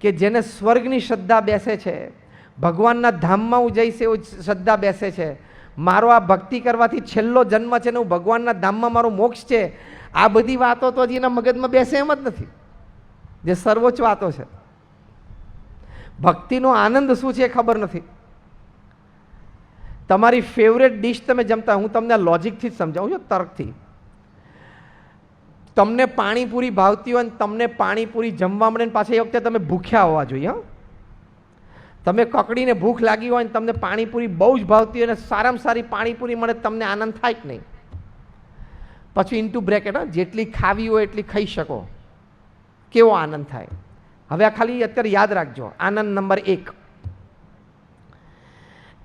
કે જેને સ્વર્ગની શ્રદ્ધા બેસે છે. ભગવાનના ધામમાં હું જઈશ એવું શ્રદ્ધા બેસે છે. મારો આ ભક્તિ કરવાથી છેલ્લો જન્મ છે ને હું ભગવાનના ધામમાં મારો મોક્ષ છે. આ બધી વાતો તો હજી એના મગજમાં બેસે એમ જ નથી. જે સર્વોચ્ચ વાતો છે. ભક્તિનો આનંદ શું છે એ ખબર નથી. તમારી ફેવરેટ ડિશ તમે જમતા, હું તમને લોજિકથી જ સમજાવું છું, તર્કથી. તમને પાણીપુરી ભાવતી હોય ને તમને પાણીપુરી જમવા મળે ને પાછા એ વખતે તમે ભૂખ્યા હોવા જોઈએ તમે કકડીને ભૂખ લાગી હોય ને તમને પાણીપુરી બહુ જ ભાવતી હોય અને સારામાં સારી પાણીપુરી મળે તમને આનંદ થાય જ નહીં. પછી ઇન્ટુ બ્રેકેટ હા. જેટલી ખાવી હોય એટલી ખાઈ શકો. કેવો આનંદ થાય? હવે આ ખાલી અત્યારે યાદ રાખજો. આનંદ નંબર એક.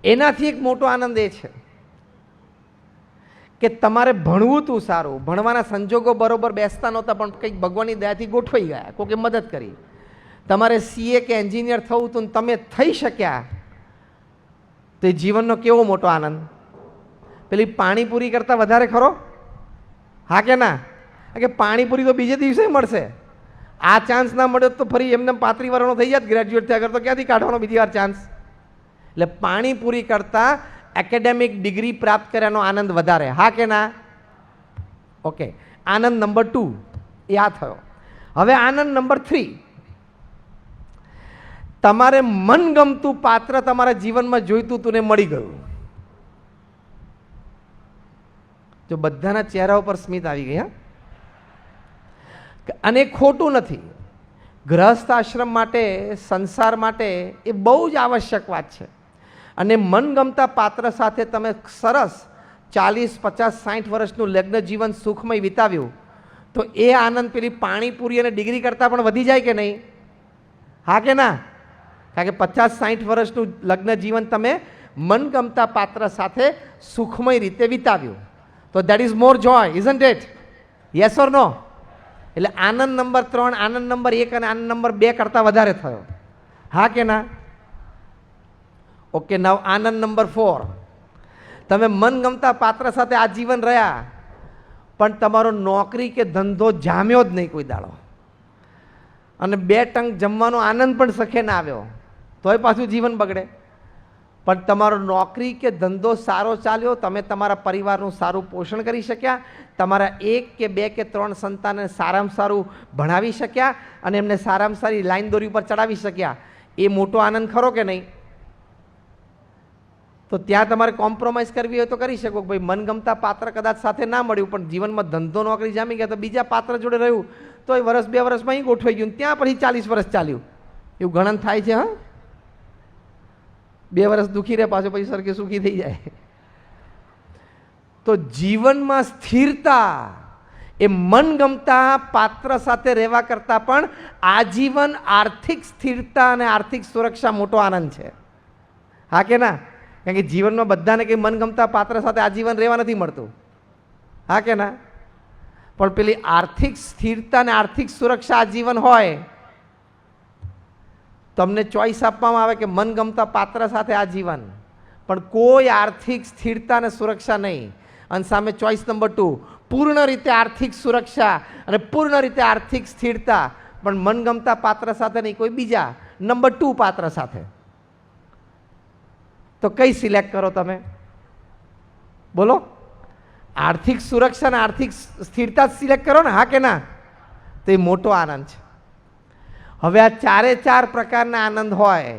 એનાથી એક મોટો આનંદ એ છે કે તમારે ભણવું તું સારું. ભણવાના સંજોગો બરોબર બેસતા નહોતા, પણ કંઈક ભગવાનની દયાથી ગોઠવાઈ ગયા. કોકે મદદ કરી. તમારે સીએ કે એન્જિનિયર થવું હતું તમે થઈ શક્યા. તો એ જીવનનો કેવો મોટો આનંદ? પેલી પાણીપુરી કરતાં વધારે ખરો? હા કે ના? કે પાણીપુરી તો બીજે દિવસે મળશે. આ ચાન્સ ના મળ્યો તો ફરી એમને પાંત્રી વર્ષનો થઈ જાત ગ્રેજ્યુએટ થયા કરતો ક્યાંથી કાઢવાનો બીજી વાર ચાન્સ એટલે પાણીપુરી કરતાં એકેડેમિક ડિગ્રી પ્રાપ્ત કર્યાનો આનંદ વધારે હા કે ના ઓકે આનંદ નંબર ટુ એ આ થયો હવે આનંદ નંબર થ્રી તમારે મનગમતું પાત્ર તમારા જીવનમાં જોઈતું તું મળી ગયું જો બધાના ચહેરા ઉપર સ્મિત આવી હા અને ખોટું નથી ગ્રહસ્થ આશ્રમ માટે સંસાર માટે એ બહુ જ આવશ્યક વાત છે અને મનગમતા પાત્ર સાથે તમે સરસ ચાલીસ, પચાસ સાઠ વર્ષનું લગ્ન જીવન સુખમય વિતાવ્યું. તો એ આનંદ પેલી પાણીપુરી અને ડિગ્રી કરતાં પણ વધી જાય કે નહીં? હા કે ના? કારણ કે પચાસ સાઠ વર્ષનું લગ્ન જીવન તમે મનગમતા પાત્ર સાથે સુખમય રીતે વિતાવ્યું. તો that is more joy isn't it yes or no એટલે આનંદ નંબર ત્રણ, આનંદ નંબર એક અને આનંદ નંબર બે કરતાં વધારે થયો. હા કે ના? ઓકે નવ આનંદ નંબર ફોર તમે મનગમતા પાત્ર સાથે આજીવન રહ્યા, પણ તમારો નોકરી કે ધંધો જામ્યો જ નહીં કોઈ દાડો. અને બે ટંક જમવાનો આનંદ પણ સખે ના આવ્યો. તોય પાછું જીવન બગડે. પણ તમારો નોકરી કે ધંધો સારો ચાલ્યો, તમે તમારા પરિવારનું સારું પોષણ કરી શક્યા, તમારા એક કે બે કે ત્રણ સંતાનને સારામાં સારું ભણાવી શક્યા, અને એમને સારામાં સારી લાઈન દોરી ઉપર ચડાવી શક્યા. એ મોટો આનંદ ખરો કે નહીં? તો ત્યાં તમારે કોમ્પ્રોમાઇઝ કરવી હોય તો કરી શકો ભાઈ મનગમતા પાત્ર કદાચ સાથે ના મળ્યું, પણ જીવનમાં ધંધો નોકરી જામી ગયા તો બીજા પાત્ર જોડે રહ્યું તો એ વર્ષ બે વર્ષમાં અહીં ગોઠવાઈ ગયું ત્યાં પછી ચાલીસ વર્ષ ચાલ્યું. એવું ગણન થાય છે, હા? બે વર્ષ દુઃખી રહે, પાછો પછી સરખે સુખી થઈ જાય. તો જીવનમાં સ્થિરતા એ મનગમતા પાત્ર સાથે રહેવા કરતાં પણ આજીવન આર્થિક સ્થિરતા અને આર્થિક સુરક્ષા મોટો આનંદ છે. હા કે ના? કારણ કે જીવનમાં બધાને કંઈ મનગમતા પાત્ર સાથે આજીવન રહેવા નથી મળતું. હા કે ના? પણ પેલી આર્થિક સ્થિરતા અને આર્થિક સુરક્ષા આજીવન હોય, તમને ચોઈસ આપવામાં આવે કે મનગમતા પાત્ર સાથે આજીવન. પણ કોઈ આર્થિક સ્થિરતા અને સુરક્ષા નહીં. અને સામે ચોઈસ નંબર ટુ, પૂર્ણ રીતે આર્થિક સુરક્ષા અને પૂર્ણ રીતે આર્થિક સ્થિરતા. પણ મનગમતા પાત્ર સાથે નહીં, કોઈ બીજા નંબર ટુ પાત્ર સાથે. તો કઈ સિલેક્ટ કરો તમે? બોલો. આર્થિક સુરક્ષા અને આર્થિક સ્થિરતા સિલેક્ટ કરો ને, હા કે ના? તો એ મોટો આનંદ છે. હવે આ ચારે ચાર પ્રકારના આનંદ હોય,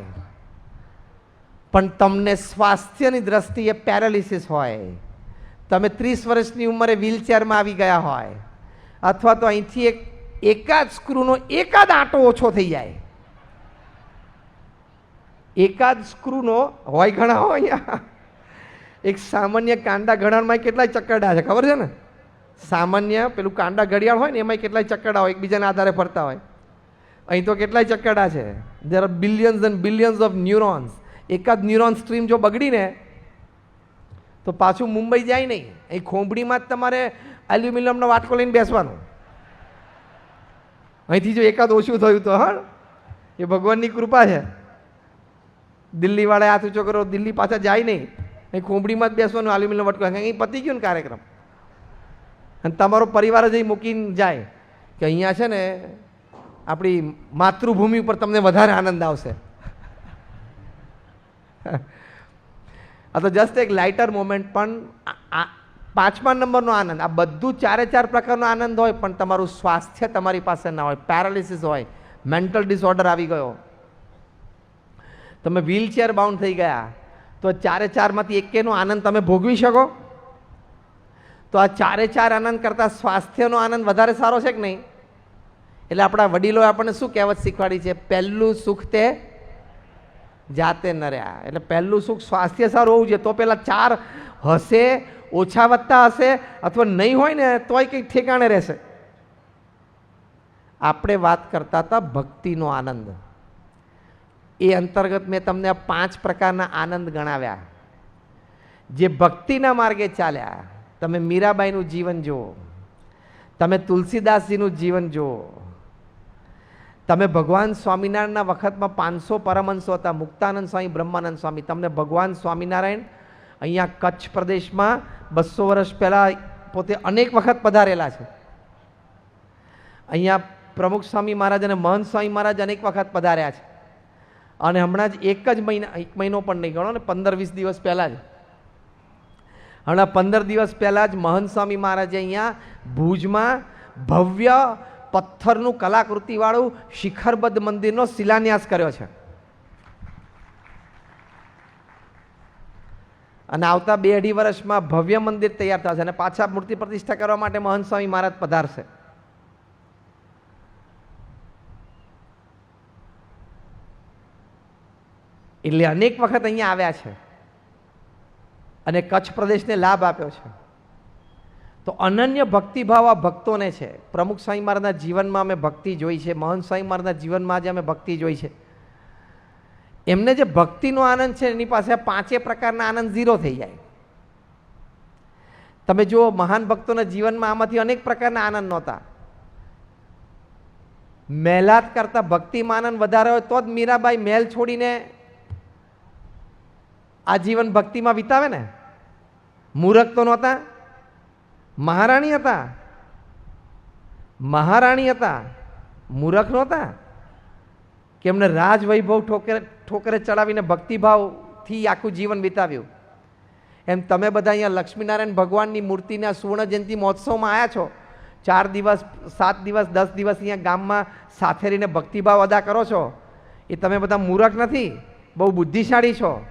પણ તમને સ્વાસ્થ્યની દ્રષ્ટિએ પેરાલિસિસ હોય, તમે ત્રીસ વર્ષની ઉંમરે વ્હીલચેરમાં આવી ગયા હોય, અથવા તો અહીંથી એક એકાદ સ્ક્રૂનો એકાદ આંટો ઓછો થઈ જાય એકાદ સ્ક્રૂનો હોય ઘણા હોય અહીંયા. એક સામાન્ય કાંડા ઘડાણમાં કેટલાય ચક્કરડા છે, ખબર છે ને? સામાન્ય પેલું કાંડા ઘડિયાળ હોય ને એમાં કેટલાય ચક્કરડા હોય, એકબીજાના આધારે ફરતા હોય. અહીં તો કેટલાય ચક્કરડા છે. There are billions and billions of neurons એકાદ ન્યુરોન સ્ટ્રીમ જો બગડીને તો પાછું મુંબઈ જાય નહીં. અહીં ખોંભડીમાં જ તમારે એલ્યુમિનિયમનો વાટકો લઈને બેસવાનું. અહીંથી જો એકાદ ઓછું થયું તો, હા? એ ભગવાનની કૃપા છે. દિલ્હીવાળાએ હાથ ઊંચો કરો દિલ્હી પાછા જાય નહીં. અહીં ખોંભડીમાં જ બેસવાનું આલ્યુમિનિયમ વટકો અહીં પતી ગયું ને કાર્યક્રમ. અને તમારો પરિવાર જ અહીં મૂકીને જાય કે અહીંયા છે ને, આપણી માતૃભૂમિ ઉપર તમને વધારે આનંદ આવશે. આ તો જસ્ટ એક લાઇટર મોમેન્ટ પણ પાંચમા નંબરનો આનંદ. આ બધું ચારે ચાર પ્રકારનો આનંદ હોય, પણ તમારું સ્વાસ્થ્ય તમારી પાસે ના હોય. પેરાલિસિસ હોય. મેન્ટલ ડિસઓર્ડર આવી ગયો. તમે વ્હીલચેર બાઉન્ડ થઈ ગયા, તો ચારે ચારમાંથી એકેનો આનંદ તમે ભોગવી શકો? તો આ ચારે ચાર આનંદ કરતાં સ્વાસ્થ્યનો આનંદ વધારે સારો છે કે નહીં? એટલે આપણા વડીલોએ આપણને શું કહેવત શીખવાડી છે? પહેલું સુખ તે જાતે ન રહ્યા એટલે પહેલું સુખ સ્વાસ્થ્ય સારું હોવું જોઈએ, તો પહેલાં ચાર હશે, ઓછા વધતા હશે, અથવા નહીં હોય ને, તોય કંઈક ઠેકાણે રહેશે. આપણે વાત કરતા હતા ભક્તિનો આનંદ. એ અંતર્ગત મેં તમને પાંચ પ્રકારના આનંદ ગણાવ્યા. જે ભક્તિના માર્ગે ચાલ્યા, તમે મીરાબાઈનું જીવન જુઓ, તમે તુલસીદાસજીનું જીવન જુઓ, તમે ભગવાન સ્વામિનારાયણના વખતમાં પાંચસો પરમહંસો હતા, મુક્તાનંદ સ્વામી, બ્રહ્માનંદ સ્વામી. તમને ભગવાન સ્વામિનારાયણ અહીંયા કચ્છ પ્રદેશમાં બસો વર્ષ પહેલાં પોતે અનેક વખત પધારેલા છે. અહીંયા પ્રમુખ સ્વામી મહારાજ અને મહંત સ્વામી મહારાજ અનેક વખત પધાર્યા છે. અને હમણાં જ એક જ મહિના, એક મહિનો પણ નહીં, ગણો ને પંદર વીસ દિવસ પહેલાં જ. હમણાં પંદર દિવસ પહેલાં જ મહંત સ્વામી મહારાજે અહીંયા ભુજમાં ભવ્ય પથ્થરનું કલાકૃતિવાળું શિખરબદ્ધ મંદિરનો શિલાન્યાસ કર્યો છે. અને આવતા બે અઢી વર્ષમાં ભવ્ય મંદિર તૈયાર થશે અને પાછા મૂર્તિ પ્રતિષ્ઠા કરવા માટે મહંત સ્વામી મહારાજ પધારશે. એટલે અનેક વખત અહીંયા આવ્યા છે અને કચ્છ પ્રદેશને લાભ આપ્યો છે. તો અનન્ય ભક્તિભાવ આ ભક્તોને છે. પ્રમુખ સ્વામી મહારાજના જીવનમાં અમે ભક્તિ જોઈ છે. મહંત સ્વામી મહારાજના જીવનમાં આજે અમે ભક્તિ જોઈ છે. એમને જે ભક્તિનો આનંદ છે, એની પાસે પાંચે પ્રકારના આનંદ ઝીરો થઈ જાય. તમે જુઓ, મહાન ભક્તોના જીવનમાં આમાંથી અનેક પ્રકારના આનંદ નહોતા. મહેલાત કરતા ભક્તિમાં આનંદ વધારે હોય તો જ મીરાબાઈ મહેલ છોડીને આ જીવન ભક્તિમાં વિતાવે ને? મૂરખ તો નહોતા મહારાણી હતા મહારાણી હતા મૂરખ નહોતા કે એમને રાજવૈભવ ઠોકરે ઠોકરે ચડાવીને ભક્તિભાવથી આખું જીવન વિતાવ્યું. એમ તમે બધા અહીંયા લક્ષ્મીનારાયણ ભગવાનની મૂર્તિના સુવર્ણ જયંતિ મહોત્સવમાં આવ્યા છો. ચાર દિવસ, સાત દિવસ, દસ દિવસ અહીંયા ગામમાં સાથે રહીને ભક્તિભાવ અદા કરો છો. એ તમે બધા મૂરખ નથી, બહુ બુદ્ધિશાળી છો.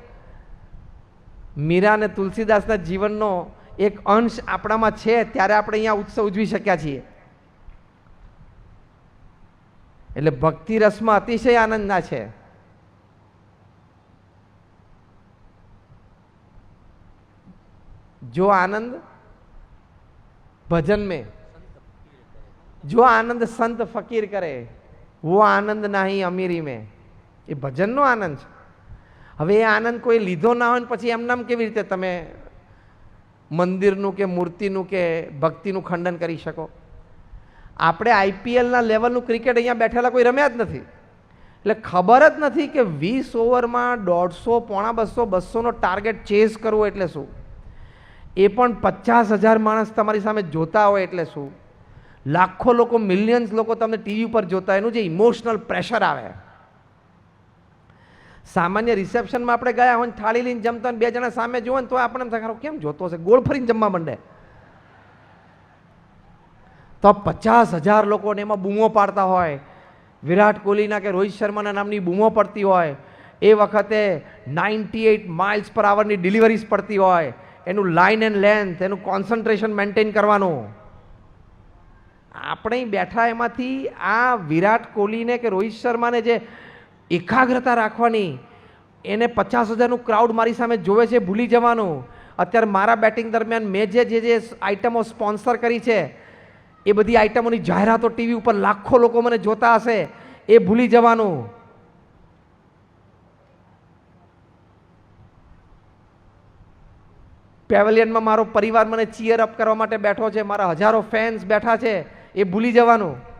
મીરા અને તુલસીદાસના જીવનનો એક અંશ આપણામાં છે, ત્યારે આપણે અહીંયા ઉત્સવ ઉજવી શક્યા છીએ. એટલે ભક્તિ રસમાં અતિશય આનંદના છે. જો આનંદ ભજન મેં, જો આનંદ સંત ફકીર કરે, વો આનંદ નહીં અમીરી મેં, એ ભજનનો આનંદ છે. હવે એ આનંદ કોઈ લીધો ના હોય ને પછી એમનામ કેવી રીતે તમે મંદિરનું કે મૂર્તિનું કે ભક્તિનું ખંડન કરી શકો? આપણે આઈપીએલના લેવલનું ક્રિકેટ અહીંયા બેઠેલા કોઈ રમ્યા જ નથી. એટલે ખબર જ નથી કે વીસ ઓવરમાં દોઢસો, પોણા બસો, બસોનો ટાર્ગેટ ચેઝ કરવો એટલે શું? એ પણ પચાસ હજાર માણસ તમારી સામે જોતા હોય એટલે શું? લાખો લોકો મિલિયન્સ લોકો તમને ટીવી પર જોતા એનું જે ઇમોશનલ પ્રેશર આવે. સામાન્ય રિસેપ્શનમાં આપણે ગયા હોય થાળી લઈને જમતા હોય બે જણા સામે જુઓ ને તો આપણને થાય કેમ જોતો હશે? ગોળ ફરીને જમવા માંડે. તો પચાસ હજાર લોકોને એમાં બૂમો પાડતા હોય. વિરાટ કોહલીના કે રોહિત શર્માના નામની બૂમો પડતી હોય. એ વખતે નાઇન્ટી એઇટ માઇલ્સ પર આવરની ડિલિવરીઝ પડતી હોય. એનું લાઇન એન્ડ લેન્થ એનું કોન્સન્ટ્રેશન મેન્ટેન કરવાનું. આપણે બેઠા એમાંથી આ વિરાટ કોહલીને કે રોહિત શર્માને જે એકાગ્રતા રાખવાની. એને પચાસ હજારનું ક્રાઉડ મારી સામે જોવે છે ભૂલી જવાનું. અત્યારે મારા બેટિંગ દરમિયાન મેં જે જે જે આઇટમો સ્પોન્સર કરી છે, એ બધી આઇટમોની જાહેરાતો ટીવી ઉપર લાખો લોકો મને જોતા હશે. એ ભૂલી જવાનું. પેવેલિયનમાં મારો પરિવાર મને ચીયર અપ કરવા માટે બેઠો છે. મારા હજારો ફેન્સ બેઠા છે. એ ભૂલી જવાનું.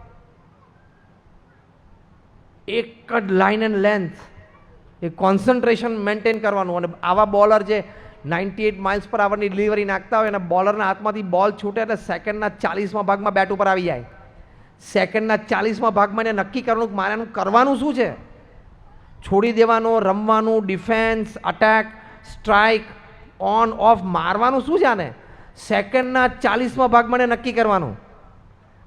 એક જ લાઇન એન્ડ લેન્થ એ કોન્સન્ટ્રેશન મેન્ટેન કરવાનું. અને આવા બોલર જે નાઇન્ટી એટ માઇલ્સ પર આવરની ડિલિવરી નાખતા હોય અને બોલરના હાથમાંથી બોલ છૂટે એટલે સેકન્ડના ચાલીસમાં ભાગમાં બેટ ઉપર આવી જાય. સેકન્ડના ચાલીસમાં ભાગમાં એને નક્કી કરવાનું મારે એનું કરવાનું શું છે? છોડી દેવાનું, રમવાનું defence attack strike on off મારવાનું શું છે આને? સેકન્ડના ચાલીસમાં ભાગમાં એને નક્કી કરવાનું.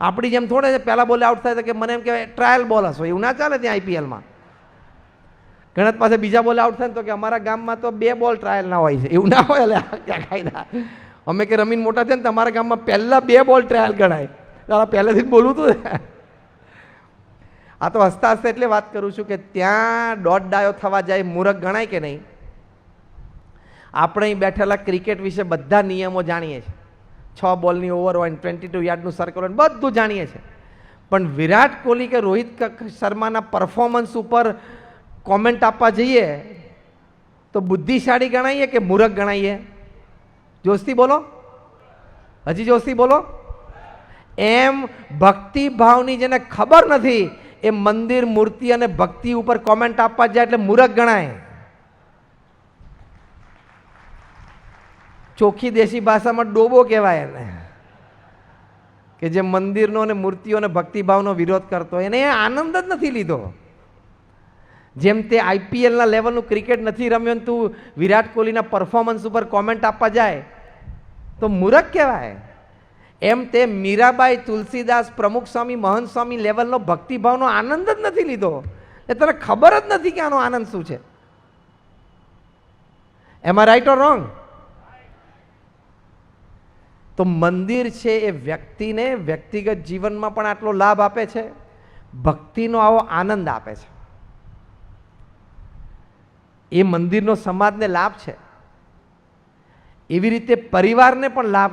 આપણી જેમ થોડે છે, પહેલાં બોલે આઉટ થાય કે મને એમ કહેવાય ટ્રાયલ બોલ હશો. એવું ના ચાલે ત્યાં આઈપીએલમાં ગણત પાસે બીજા બોલે આઉટ થાય તો કે અમારા ગામમાં તો બે બોલ ટ્રાયલના હોય છે. એવું ના હોય એટલે ક્યાં કાયદા અમે કે રમીને મોટા થયા ને તમારા ગામમાં પહેલાં બે બોલ ટ્રાયલ ગણાય. તારા પહેલેથી જ બોલું હતું આ તો હસતા હસતા એટલે વાત કરું છું કે ત્યાં દોઢ ડાયો થવા જાય, મૂરખ ગણાય કે નહીં? આપણે બેઠેલા ક્રિકેટ વિશે બધા નિયમો જાણીએ છીએ. છ બોલની ઓવર હોય ટ્વેન્ટી ટુ યાર્ડનું સર્કલ હોય બધું જાણીએ છીએ. પણ વિરાટ કોહલી કે રોહિત શર્માના પરફોર્મન્સ ઉપર કોમેન્ટ આપવા જઈએ તો બુદ્ધિશાળી ગણાઈએ કે મૂરખ ગણાઈએ? જોશથી બોલો. હજી જોશથી બોલો. એમ ભક્તિભાવની જેને ખબર નથી, એ મંદિર, મૂર્તિ અને ભક્તિ ઉપર કોમેન્ટ આપવા જાય એટલે મૂરખ ગણાય. ચોખ્ખી દેશી ભાષામાં ડોબો કહેવાય એને. કે જે મંદિરનો અને મૂર્તિઓને ભક્તિભાવનો વિરોધ કરતો એને એ આનંદ જ નથી લીધો. જેમ તે આઈપીએલના લેવલનું ક્રિકેટ નથી રમ્યો ને તું વિરાટ કોહલીના પરફોર્મન્સ ઉપર કોમેન્ટ આપવા જાય, તો મૂરખ કહેવાય. એમ તે મીરાબાઈ તુલસીદાસ, પ્રમુખ સ્વામી, મહંત સ્વામી લેવલનો ભક્તિભાવનો આનંદ જ નથી લીધો. એ તને ખબર જ નથી કે આનો આનંદ શું છે. એમાં રાઈટ ઓર રોંગ તો મંદિર છે એ વ્યક્તિને વ્યક્તિગત જીવનમાં પણ આટલો લાભ આપે છે, ભક્તિનો આવો આનંદ આપે છે. એ મંદિરનો સમાજને લાભ છે. એવી રીતે પરિવારને પણ લાભ